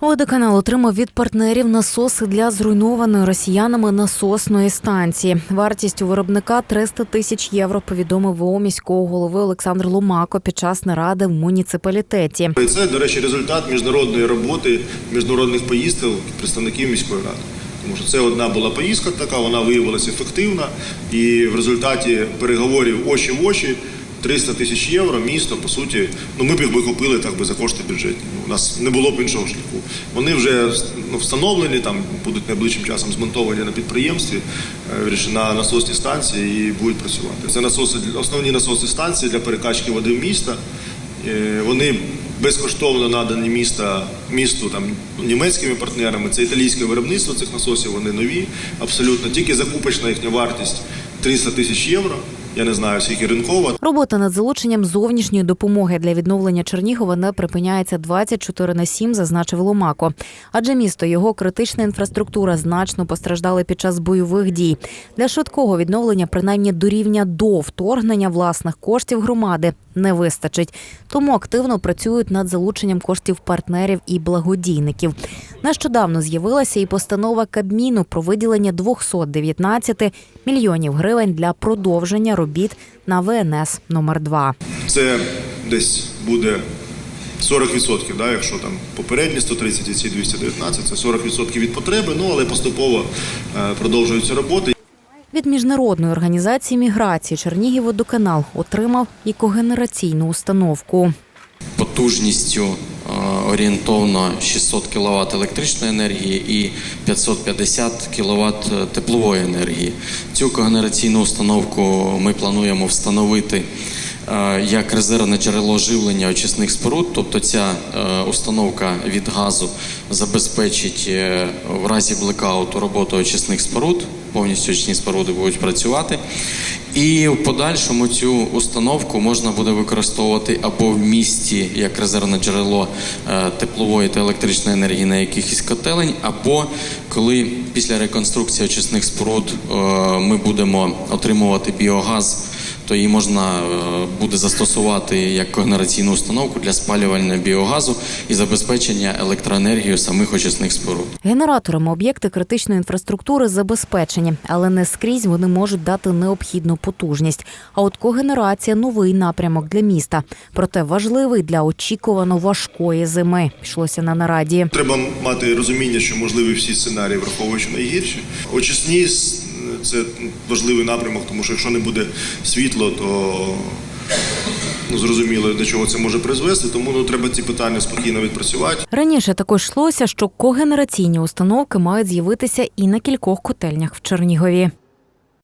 Водоканал отримав від партнерів насоси для зруйнованої росіянами насосної станції. Вартість у виробника 300 тисяч євро. Повідомив ВО міського голови Олександр Ломако під час наради в муніципалітеті. Це, до речі, результат міжнародної роботи, міжнародних поїздок представників міської ради. Тому що це одна була поїздка така, вона виявилася ефективна, і в результаті переговорів очі в очі 300 тисяч євро місто, по суті, ну ми б їх би купили так би за кошти бюджетні. Ну, у нас не було б іншого шляху. Вони вже ну, встановлені, там будуть найближчим часом змонтовані на підприємстві, е, на насосній станції і будуть працювати. Це насоси, основні насосні станції для перекачки води в міста. Е, Вони безкоштовно надані міста, місту там, німецькими партнерами. Це італійське виробництво цих насосів, вони нові, абсолютно. Тільки закупочна їхня вартість 300 тисяч євро. Я не знаю, скільки ринкова. Робота над залученням зовнішньої допомоги для відновлення Чернігова не припиняється 24 на 7, зазначив Ломако. Адже місто його критична інфраструктура значно постраждали під час бойових дій. Для швидкого відновлення, принаймні до рівня до вторгнення власних коштів громади, не вистачить. Тому активно працюють над залученням коштів партнерів і благодійників. Нещодавно з'явилася і постанова Кабміну про виділення 219 мільйонів гривень для продовження робіт на ВНС номер 2 Це десь буде 40%, да, якщо там попередні 130 і ці 219, це 40% від потреби, ну але поступово е, продовжуються роботи. Від міжнародної організації міграції Чернігівводоканал отримав і когенераційну установку. потужністю орієнтовно 600 кВт електричної енергії і 550 кВт теплової енергії. Цю когенераційну установку ми плануємо встановити е, як резервне джерело живлення очисних споруд, тобто ця е, установка від газу забезпечить е, в разі блекауту роботу очисних споруд, повністю очисні споруди будуть працювати. І в подальшому цю установку можна буде використовувати або в місті як резервне джерело е, теплової та електричної енергії на якихось котелень, або коли після реконструкції очисних споруд е, ми будемо отримувати біогаз, то її можна е, буде застосувати як когенераційну установку для спалювання біогазу і забезпечення електроенергією самих очисних споруд. Генераторами об'єкти критичної інфраструктури забезпечені, але не скрізь вони можуть дати необхідну потужність. А от когенерація новий напрямок для міста. Проте важливий для очікувано важкої зими. Пішлося на нараді. Треба мати розуміння, що можливі всі сценарії, враховуючи найгірші. Очисні це важливий напрямок, тому що якщо не буде світло, то ну, зрозуміло, до чого це може призвести. Тому ну, треба ці питання спокійно відпрацювати. Раніше також йшлося, що когенераційні установки мають з'явитися і на кількох котельнях в Чернігові.